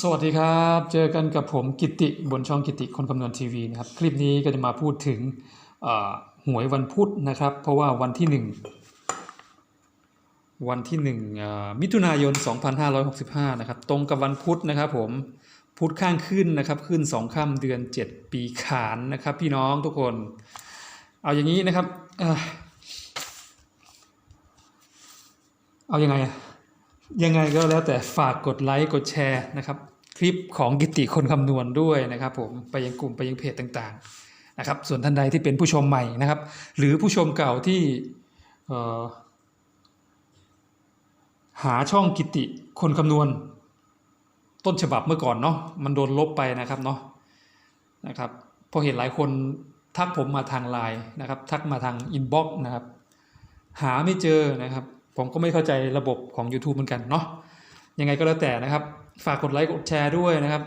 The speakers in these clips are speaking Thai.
สวัสดีครับ เจอกันกับผมกิติบนช่องกิติคนคำนวณทีวีนะครับ คลิปนี้ก็จะมาพูดถึงหวยวันพุธนะครับ เพราะว่าวันที่หนึ่งวันที่หนึ่งมิถุนายน 2565 นะครับ ตรงกับวันพุธนะครับผมพุธข้างขึ้นนะครับ ขึ้น 2ค่ำเดือน 7 ปีขานนะครับ พี่น้องทุกคน เอาอย่างนี้นะครับ เอ่อเอายังไงอะ ยังไงก็แล้วแต่ฝากกดไลค์กดแชร์นะครับ คลิปของกิติคนคำนวณด้วยนะครับผมไปยังกลุ่มไปยังเพจต่างๆนะครับ ส่วนท่านใดที่เป็นผู้ชมใหม่นะครับ หรือผู้ชมเก่าที่หาช่องกิติคนคำนวณ ต้นฉบับเมื่อก่อนเนาะมันโดนลบไปนะครับเนาะนะครับพอเห็นหลายคนทักผมมาทางไลน์นะครับ ทักมาทางอินบ็อกซ์นะครับ หาไม่เจอนะครับ ผมก็ไม่เข้าใจระบบของ YouTube เหมือนกันเนาะยังไงก็แล้วแต่นะครับ ฝากกดไลค์กดแชร์ด้วยนะครับ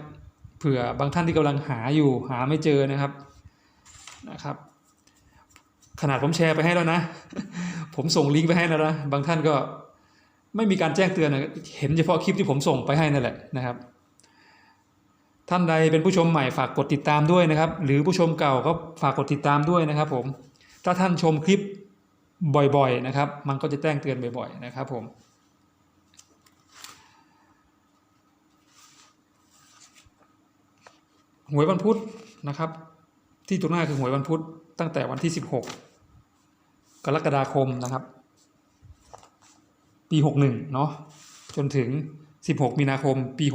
เผื่อบางท่านที่กำลังหาอยู่หาไม่เจอนะครับนะครับ ขนาดผมแชร์ไปให้แล้วนะ ผมส่งลิงก์ไปให้แล้วนะบางท่านก็ไม่มีการแจ้งเตือนนะเห็นเฉพาะคลิปที่ผมส่งไปให้นั่นแหละนะครับ ท่านใดเป็นผู้ชมใหม่ฝากกดติดตามด้วยนะครับ หรือผู้ชมเก่าก็ฝากกดติดตามด้วยนะครับ ผม ถ้าท่านชมคลิป บ่อยๆนะครับ มันก็จะแจ้งเตือนบ่อยๆนะครับผมหวยวันพุธนะครับ ที่ตัวหน้าคือหวยวันพุธตั้งแต่วันที่ 16 กรกฎาคมนะครับ ปี 61เนาะจนถึง 16 มีนาคมปี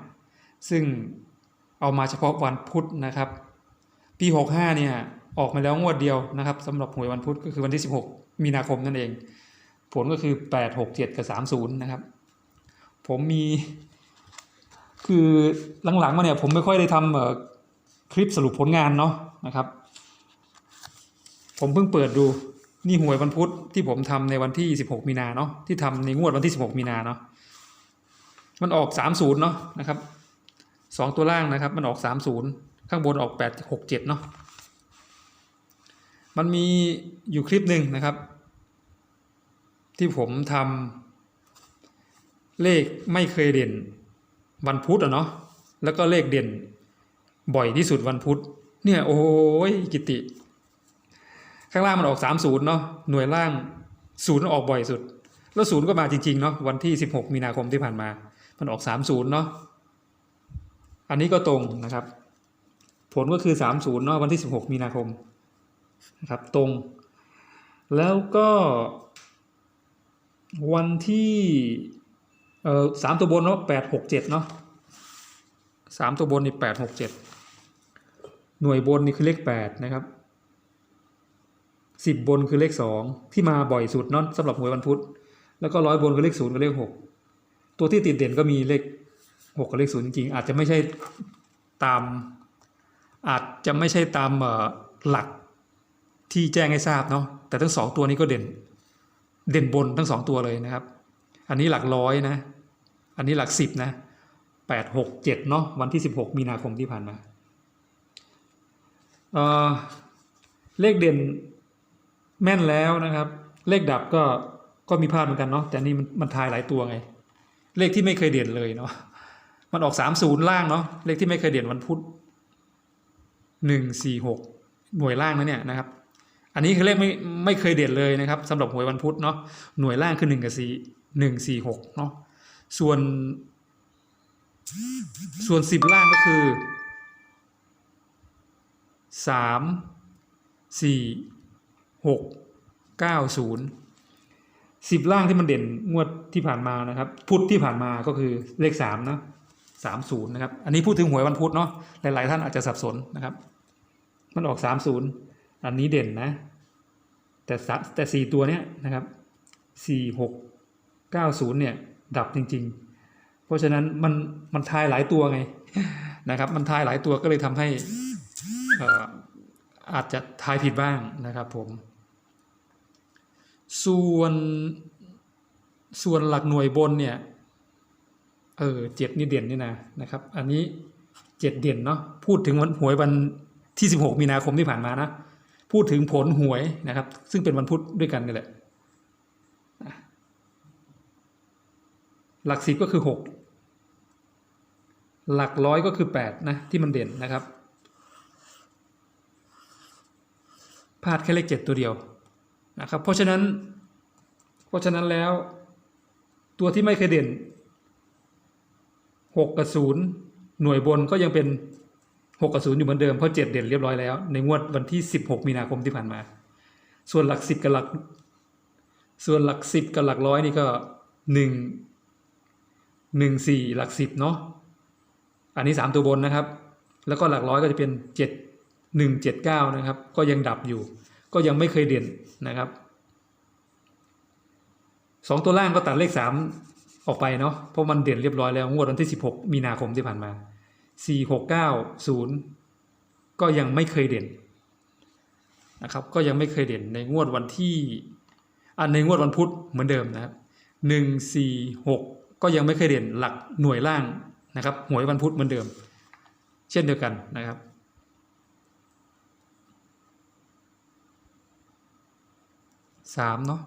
65 ซึ่งเอามาเฉพาะวันพุธนะครับ ปี 65เนี่ยออกมาแล้วงวดเดียวนะครับสำหรับหวยวันพุธก็คือวันที่ 16 มีนาคมนั่นเอง ผลก็คือ 8 6 7 กับ 30 นะครับ ผมมี คือหลังๆมาเนี่ยผมไม่ค่อยได้ทำเอ่อคลิปสรุปผลงานเนาะนะครับ ผมเพิ่งเปิดดูนี่หวยวันพุธที่ผมทำในวันที่ 16 มีนาเนาะที่ทำในงวดวันที่ 16 มีนาเนาะมันออก 30 เนาะนะครับสองตัวล่างนะครับ มันออก 30 ข้างบนออก 8 6 7 เนาะ มันมีอยู่คลิปหนึ่งนะครับ ที่ผมทำเลขไม่เคยเด่นวันพุธอะเนาะแล้วก็เลขเด่นบ่อยที่สุดวันพุธเนี่ยโอ้ยกิติ ข้างล่างมันออกสามศูนย์เนาะหน่วยล่างศูนย์ออกบ่อยสุด แล้วศูนย์ก็มาจริงๆเนาะวันที่สิบหกมีนาคมที่ผ่านมา มันออกสามศูนย์เนาะอันนี้ก็ตรงนะครับ ผลก็คือสามศูนย์เนาะวันที่สิบหกมีนาคม นะครับตรง แล้วก็วันที่เอ่อสามตัวบนเนาะแปดหกเจ็ดเนาะสามตัวบนนี่แปดหกเจ็ดหน่วยบนนี่คือเลขแปดนะครับสิบบนคือเลขสองที่มาบ่อยสุดเนาะสำหรับหวยวันพุธแล้วก็ร้อยบนคือเลขศูนย์กับเลขหกตัวที่ติดเด่นก็มีเลขหกกับเลขศูนย์จริงๆอาจจะไม่ใช่ตามอาจจะไม่ใช่ตามเออหลัก ที่แจ้งให้ทราบเนาะแต่ทั้งสองตัวนี้ก็เด่น เด่นบนทั้งสองตัวเลยนะครับ อันนี้หลักร้อยนะ อันนี้หลักสิบนะแปดหกเจ็ดเนาะวันที่สิบหกมีนาคมที่ผ่านมาเเลขเด่นแม่นแล้วนะครับ เลขดับก็ก็มีพลาดเหมือนกันเนาะแต่นี่มันมันทายหลายตัวไง เลขที่ไม่เคยเด่นเลยเนาะมันออกสามศูนย์ล่างเนาะเลขที่ไม่เคยเด่นวันพุธหนึ่งสี่หกหน่วยล่างนะเนี่ยนะครับ อันนี้คือเลขไม่ไม่เคยเด่นเลยนะครับสำหรับหวยวันพุธเนาะหน่วยล่างคือหนึ่งกับสี่หนึ่งสี่หกเนาะส่วน ส่วนสิบล่างก็คือสามสี่หกเก้าศูนย์สิบล่างที่มันเด่นงวดที่ผ่านมานะครับ พุธที่ผ่านมาก็คือเลขสามนะสามศูนย์นะครับ อันนี้พูดถึงหวยวันพุธเนาะหลาย ๆ ท่านอาจจะสับสนนะครับ มันออกสามศูนย์ อันนี้เด่นนะ แต่สแต่สี่ตัวเนี้ยนะครับสี่หกเก้าศูนย์เนี่ยดับจริง ๆ เพราะฉะนั้นมันมันทายหลายตัวไงนะครับ มันทายหลายตัวก็เลยทำให้อ่ออาจจะทายผิดบ้างนะครับผม ส่วนส่วนหลักหน่วยบนเนี่ย เออเจ็ดนี่เด่นนี่นะนะครับ อันนี้เจ็ดเด่นเนาะพูดถึงวันหวยวันที่สิบหกมีนาคมที่ผ่านมานะ พูดถึงผลหวยนะครับ ซึ่งเป็นวันพุธด้วยกันนี่แหละ หลักสิบก็คือหกหลักร้อยก็คือแปดนะที่มันเด่นนะครับพลาดแค่เลขเจ็ดตัวเดียวนะครับ เพราะฉะนั้น เพราะฉะนั้นแล้ว ตัวที่ไม่เคยเด่นหกกับศูนย์หน่วยบนก็ยังเป็น หกกับศูนย์อยู่เหมือนเดิมเพราะเจ็ดเด่นเรียบร้อยแล้ว ในงวดวันที่สิบหกมีนาคมที่ผ่านมา ส่วนหลักสิบกับหลัก ส่วนหลักสิบกับหลักร้อยนี่ก็หนึ่งหนึ่งสี่หลักสิบเนาะอันนี้สามตัวบนนะครับ แล้วก็หลักร้อยก็จะเป็นเจ็ดหนึ่งเจ็ดเก้านะครับ ก็ยังดับอยู่ ก็ยังไม่เคยเด่นนะครับสองตัวล่างก็ตัดเลขสามออกไปเนาะเพราะมันเด่นเรียบร้อยแล้วงวดวันที่สิบหกมีนาคมที่ผ่านมา สี่หกเก้าศูนย์ก็ยังไม่เคยเด่นนะครับก็ยังไม่เคยเด่นในงวดวันที่อันในงวดวันพุธเหมือนเดิมนะครับหนึ่งสี่หกก็ยังไม่เคยเด่นหลักหน่วยล่างนะครับหวยวันพุธเหมือนเดิม เช่นเดียวกันนะครับสามเนาะ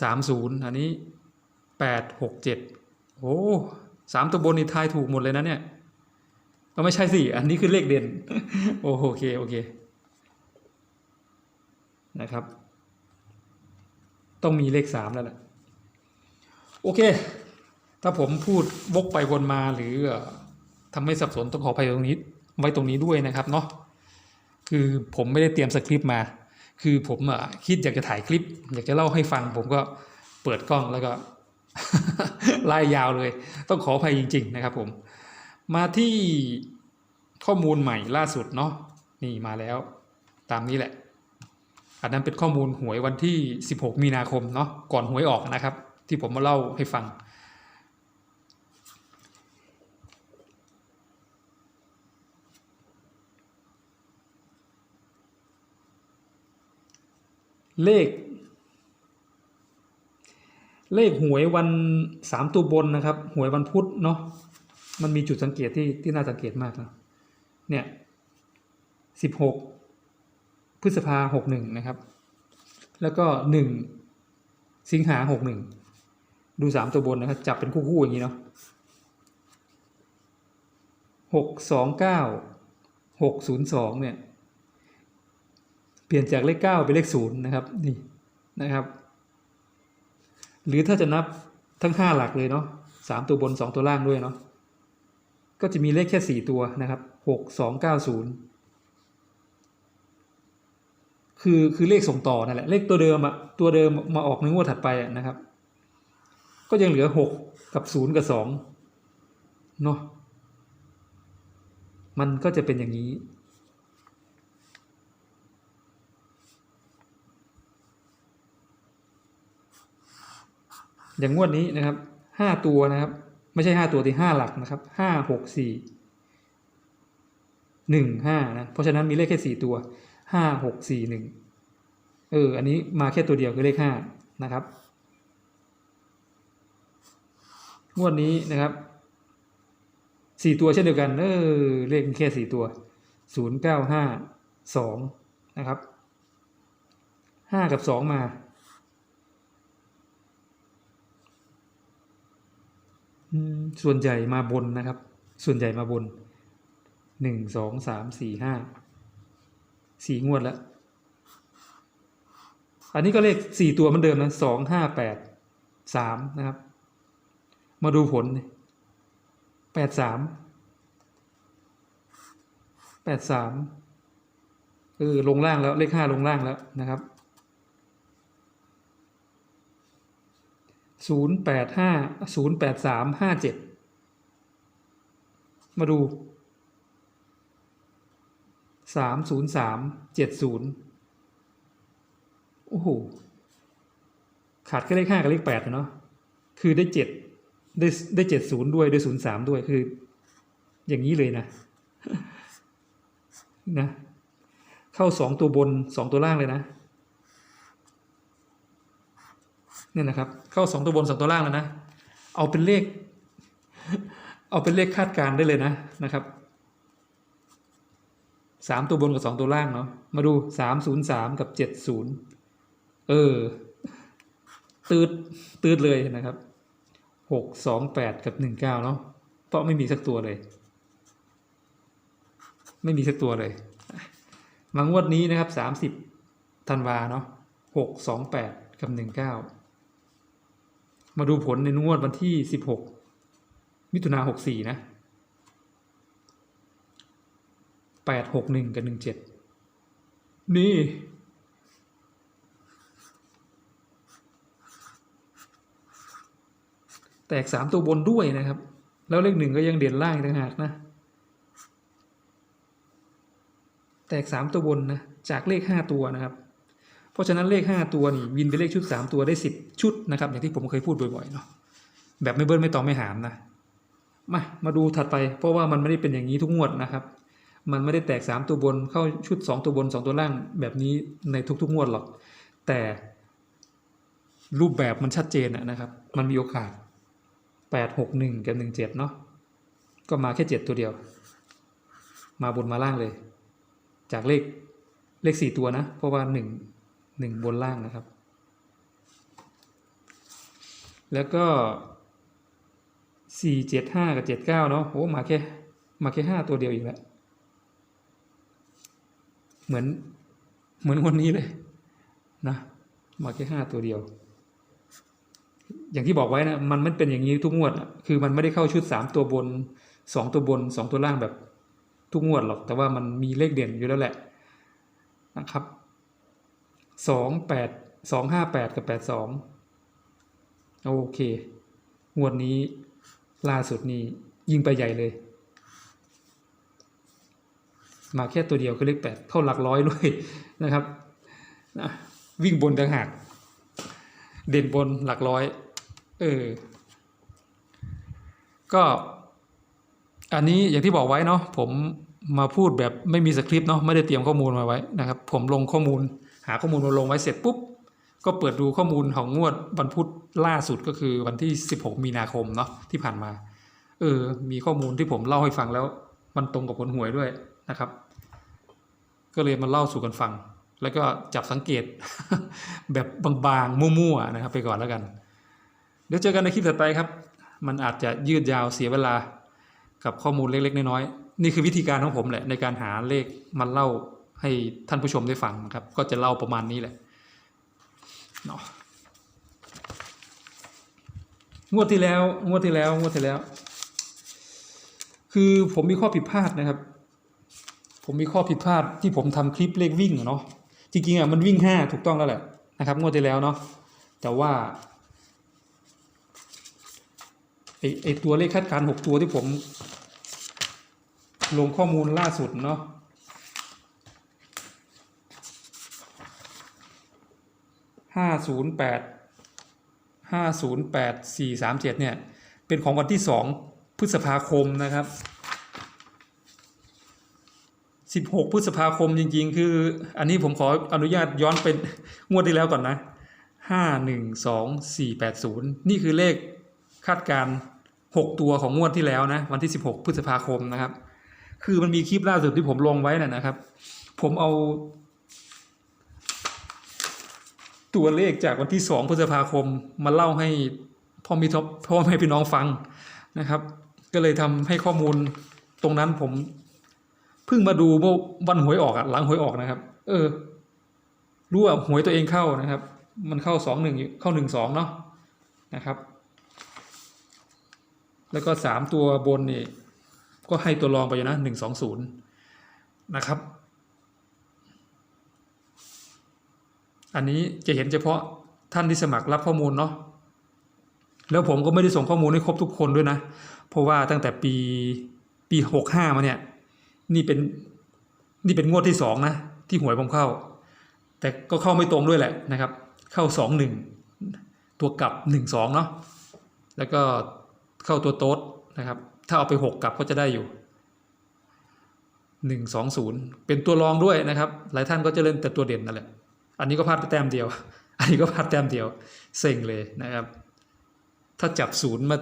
สามศูนย์อันนี้แปดหกเจ็ดโอ้ สามตัวบนนี่ทายถูกหมดเลยนะเนี่ยก็ไม่ใช่สิ อันนี้คือเลขเด่น โอเค โอเค นะครับ ต้องมีเลขสามแล้วแหละ โอเค ถ้าผมพูดวกไปวนมาหรือทำให้สับสนต้องขออภัยตรงนี้ ไว้ตรงนี้ด้วยนะครับเนาะ คือผมไม่ได้เตรียมสคริปต์มา คือผมอะคิดอยากจะถ่ายคลิป อยากจะเล่าให้ฟัง ผมก็เปิดกล้องแล้วก็ ไล่ยาวเลย ต้องขออภัยจริง ๆ นะครับผม มาที่ข้อมูลใหม่ล่าสุดเนาะนี่มาแล้ว ตามนี้แหละ อันนั้นเป็นข้อมูลหวยวันที่ 16 มีนาคมเนาะก่อนหวยออกนะครับ ที่ผมมาเล่าให้ฟัง เลข เลขหวยวันสามตัวบนนะครับ หวยวันพุธเนาะมันมีจุดสังเกตที่ที่น่าสังเกตมากนะเนี่ยสิบหกพฤษภาหกหนึ่งนะครับ แล้วก็หนึ่งสิงหาหกหนึ่งดูสามตัวบนนะครับ จับเป็นคู่ๆอย่างนี้เนาะหกสองเก้าหกศูนย์สองเนี่ย เปลี่ยนจากเลขเก้าเป็นเลขศูนย์นะครับ นี่นะครับ หรือถ้าจะนับทั้งห้าหลักเลยเนาะสามตัวบนสองตัวล่างด้วยเนาะก็จะมีเลขแค่สี่ตัวนะครับหกสองเก้าศูนย์คือคือเลขส่งต่อนั่นแหละเลขตัวเดิมอะตัวเดิมมาออกในงวดถัดไปอะนะครับ ก็ยังเหลือหกกับศูนย์กับสองเนาะมันก็จะเป็นอย่างนี้ อย่างงวดนี้นะครับห้าตัวนะครับ ไม่ใช่ห้าตัวที่ห้าหลักนะครับห้าหกสี่หนึ่งห้านะเพราะฉะนั้นมีเลขแค่สี่ตัวห้าหกสี่หนึ่งเอออันนี้มาแค่ตัวเดียวคือเลขห้านะครับงวดนี้นะครับสี่ตัวเช่นเดียวกันเออเลขมีแค่สี่ตัวศูนย์เก้าห้าสองนะครับห้ากับสองมา อืม ส่วนใหญ่มาบนนะครับ ส่วนใหญ่มาบนหนึ่งสองสามสี่ห้าสี่งวดแล้ว อันนี้ก็เลขสี่ตัวเหมือนเดิมนะสองห้าแปดสามนะครับ มาดูผลแปดสามแปดสามเออลงล่างแล้วเลขห้าลงล่างแล้วนะครับ ศูนย์แปดห้าศูนย์แปดสามห้าเจ็ดมาดูสามศูนย์สามเจ็ดศูนย์โอ้โห ขาดแค่เลขห้ากับเลขแปดเนาะคือได้เจ็ดได้ได้เจ็ดศูนย์ด้วยได้ศูนย์สามด้วยคือ อย่างนี้เลยนะ นะ เข้าสองตัวบนสองตัวล่างเลยนะ เนี่ยนะครับ เข้าสองตัวบนสองตัวล่างแล้วนะ เอาเป็นเลข เอาเป็นเลขคาดการได้เลยนะนะครับสามตัวบนกับสองตัวล่างเนาะมาดูสามศูนย์สามกับเจ็ดศูนย์เออ ตืดตืดเลยนะครับหกสองแปดกับหนึ่งเก้าเนาะเพราะไม่มีสักตัวเลย ไม่มีสักตัวเลยมางวดนี้นะครับสามสิบธันวาเนาะหกสองแปดกับหนึ่งเก้า มาดูผลในงวดวันที่สิบหกมิถุนาหกสี่นะแปดหกหนึ่งกับหนึ่งเจ็ดนี่ แตกสามตัวบนด้วยนะครับ แล้วเลขหนึ่งก็ยังเด่นล่างต่างหากนะ แตกสามตัวบนนะ จากเลขห้าตัวนะครับ เพราะฉะนั้นเลขห้าตัวนี่วินเป็นเลขชุดสามตัวได้สิบชุดนะครับ อย่างที่ผมเคยพูดบ่อยๆเนาะแบบไม่เบิ้ลไม่ตองไม่หามนะมามาดูถัดไป เพราะว่ามันไม่ได้เป็นอย่างนี้ทุกงวดนะครับ มันไม่ได้แตกสามตัวบนเข้าชุดสองตัวบนสองตัวล่างแบบนี้ในทุกๆงวดหรอก แต่รูปแบบมันชัดเจนนะครับ มันมีโอกาสแปดหกหนึ่งกับหนึ่งเจ็ดเนาะ ก็มาแค่เจ็ดตัวเดียว มาบนมาล่างเลย จากเลขเลขสี่ตัวนะ เพราะว่าห หนึ่งบนล่างนะครับ แล้วก็สี่เจ็ดห้ากับเจ็ดเก้าเนาะโอ้มาแค่มาแค่ห้าตัวเดียวอีกแล้ว เหมือนเหมือนวันนี้เลยนะมาแค่ห้าตัวเดียว อย่างที่บอกไว้นะ มันไม่เป็นอย่างนี้ทุกงวดคือมันไม่ได้เข้าชุดสามตัวบนสองตัวบนสองตัวล่างแบบทุกงวดหรอก แต่ว่ามันมีเลขเด่นอยู่แล้วแหละนะครับ สองแปดสองห้าแปดกับแปดสองโอเคงวดนี้ล่าสุดนี้ยิงไปใหญ่เลย มาแค่ตัวเดียวคือเลขแปดเข้าหลักร้อยด้วยนะครับนะวิ่งบนต่างหากเด่นบนหลักร้อย เออ ก็ อันนี้อย่างที่บอกไว้เนาะผมมาพูดแบบไม่มีสคริปต์เนาะไม่ได้เตรียมข้อมูลมาไว้นะครับ ผมลงข้อมูลาข้อมูลมาลงไว้เสร็จปุ๊บ ก็เปิดดูข้อมูลของงวดวันพุธล่าสุดก็คือวันที่ 16 มีนาคมเนาะที่ผ่านมา เออ มีข้อมูลที่ผมเล่าให้ฟังแล้ว มันตรงกับผลหวยด้วยนะครับ ก็เลยมาเล่าสู่กันฟัง แล้วก็จับสังเกต แบบบางๆมั่วๆนะครับ ไปก่อนแล้วกัน เดี๋ยวเจอกันในคลิปถัดไปครับ มันอาจจะยืดยาวเสียเวลากับข้อมูลเล็กๆน้อยๆนี่คือวิธีการของผมแหละในการหาเลขมาเล่า ให้ท่านผู้ชมได้ฟังนะครับ ก็จะเล่าประมาณนี้แหละเนาะงวดที่แล้วงวดที่แล้วงวดที่แล้ว คือผมมีข้อผิดพลาดนะครับ ผมมีข้อผิดพลาดที่ผมทำคลิปเลขวิ่งเนาะจริงๆอะมันวิ่งห้าถูกต้องแล้วแหละนะครับ งวดที่แล้วเนาะแต่ว่าไอไอตัวเลขคาดการณ์หกตัวที่ผม ลงข้อมูลล่าสุดเนาะ ห้าศูนย์แปดห้าศูนย์แปดสี่สามเจ็ดเนี่ย เป็นของวันที่สองพฤษภาคมนะครับสิบหกพฤษภาคมจริง ๆ คือ อันนี้ผมขออนุญาตย้อนเป็นงวดที่แล้วก่อนนะห้าหนึ่งสองสี่แปดศูนย์นี่คือเลขคาดการหกตัวของงวดที่แล้วนะวันที่สิบหกพฤษภาคมนะครับ คือมันมีคลิปล่าสุดที่ผมลงไว้น่ะนะครับ ผมเอา ตัวเลขจากวันที่สองพฤษภาคมมาเล่าให้พ่อมีทบพ่อแม่พี่น้องฟังนะครับ ก็เลยทำให้ข้อมูลตรงนั้นผมเพิ่งมาดูเมื่อวันหวยออกอะหลังหวยออกนะครับ เออ รู้ว่าหวยตัวเองเข้านะครับ มันเข้าสองหนึ่งเข้าหนึ่งสองเนาะนะครับ แล้วก็สามตัวบนนี่ก็ให้ตัวรองไปอยู่นะหนึ่งสองศูนย์นะครับ อันนี้จะเห็นเฉพาะท่านที่สมัครรับข้อมูลเนาะแล้วผมก็ไม่ได้ส่งข้อมูลให้ครบทุกคนด้วยนะ เพราะว่าตั้งแต่ปีปีหกห้ามาเนี่ย นี่เป็นนี่เป็นงวดที่สองนะ ที่หวยผมเข้า แต่ก็เข้าไม่ตรงด้วยแหละนะครับ เข้าสองหนึ่งตัวกลับหนึ่งสองเนาะแล้วก็เข้าตัวโต๊ดนะครับ ถ้าเอาไปหกกลับก็จะได้อยู่หนึ่งสองศูนย์เป็นตัวรองด้วยนะครับ หลายท่านก็จะเล่นแต่ตัวเด่นนั่นแหละ อันนี้ก็พลาดไปแต้มเดียว อันนี้ก็พลาดแต้มเดียว เซ็งเลยนะครับ ถ้าจับศูนย์มา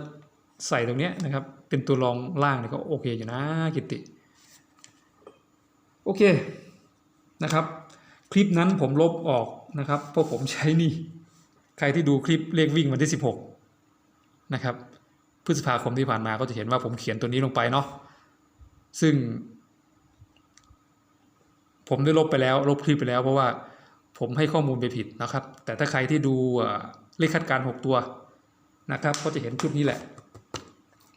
ใส่ตรงเนี้ยนะครับ เป็นตัวรองล่างเนี่ยก็โอเคอยู่นะกิติ โอเคนะครับ คลิปนั้นผมลบออกนะครับเพราะผมใช้นี่ ใครที่ดูคลิปเลขวิ่งวันที่สิบหกนะครับพฤษภาคมที่ผ่านมาก็จะเห็นว่าผมเขียนตัวนี้ลงไปเนาะซึ่ง ผมได้ลบไปแล้ว ลบคลิปไปแล้วเพราะว่า ผมให้ข้อมูลไปผิดนะครับ แต่ถ้าใครที่ดูเลขคาดการ 6 ตัวนะครับ ก็จะเห็นชุดนี้แหละ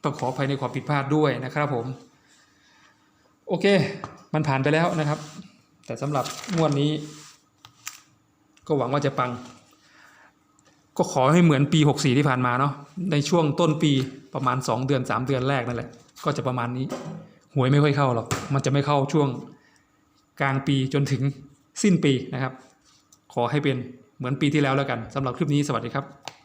ต้องขออภัยในความผิดพลาดด้วยนะครับผม โอเค มันผ่านไปแล้วนะครับ แต่สำหรับงวดนี้ ก็หวังว่าจะปัง ก็ขอให้เหมือนปี 64 ที่ผ่านมาเนาะในช่วงต้นปีประมาณ 2 เดือน 3 เดือนแรกนั่นแหละ ก็จะประมาณนี้หวยไม่ค่อยเข้าหรอก มันจะไม่เข้าช่วงกลางปีจนถึงสิ้นปีนะครับ ขอให้เป็นเหมือนปีที่แล้วแล้วกันสำหรับคลิปนี้สวัสดีครับ